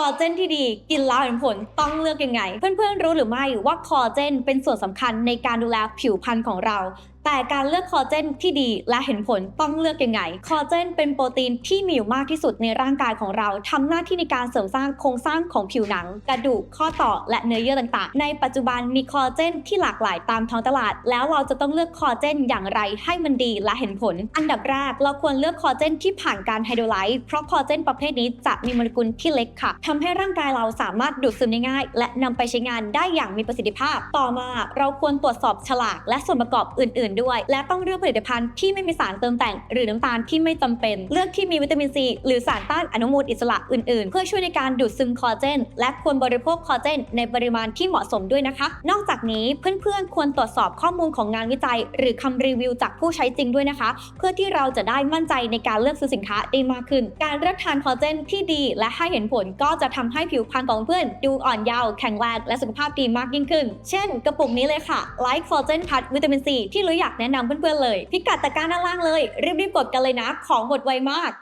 อลลาเจนที่ดีกินแล้วเห็นผลต้องเลือกยังไง เพื่อนๆรู้หรือไม่ว่าคอลลาเจนเป็นส่วนสำคัญในการดูแลผิวพรรณของเรา แต่การเลือกคอลเจนที่ดีและเห็นผลต้องเลือกยังไง คอลเจนเป็นโปรตีนที่มีอยู่มากที่สุดในร่างกายของเราทำหน้าที่ในการเสริมสร้างโครงสร้างของผิวหนัง กระดูก ข้อต่อ และเนื้อเยื่อต่างๆ ในปัจจุบันมีคอลเจนที่หลากหลายตามท้องตลาด แล้วเราจะต้องเลือกคอลเจนอย่างไรให้มันดีและเห็นผล อันดับแรกเราควรเลือกคอลเจนที่ผ่านการไฮโดรไลซ์เพราะคอลเจนประเภทนี้จะมีโมเลกุลที่เล็กค่ะทำให้ร่างกายเราสามารถดูดซึมได้ง่าย และนำไปใช้งานได้อย่างมีประสิทธิภาพ ต่อมา เราควรตรวจสอบฉลากและส่วนประกอบอื่น ๆด้วย และต้องเลือกผลิตภัณฑ์ที่ไม่มีสารเติมแต่ง หรือน้ำตาลที่ไม่จำเป็น เลือกที่มีวิตามินซีหรือสารต้านอนุมูลอิสระอื่นๆ เพื่อช่วยในการดูดซึมคอลลาเจน และควรบริโภคคอลลาเจน ในปริมาณที่เหมาะสมด้วยนะคะ นอกจากนี้เพื่อนๆ ควรตรวจสอบข้อมูลของงานวิจัย หรือคำรีวิวจากผู้ใช้จริงด้วยนะคะ เพื่อที่เราจะได้มั่นใจในการเลือกซื้อสินค้าได้มากขึ้น การเลือกทานคอลลาเจนที่ดีและให้เห็นผลก็จะทำให้ผิวพรรณของเพื่อน ดูอ่อนเยาว์แข็งแรงและสุขภาพดีมากยิ่งขึ้น เช่น กระปุกนี้เลยค่ะ Light Collagen Plus วิตามินซีที่ลุยอยากแนะนำเพื่อนๆเลย พิกัดตะกร้าด้านล่างเลย รีบๆกดกันเลยนะ ของหมดไวมาก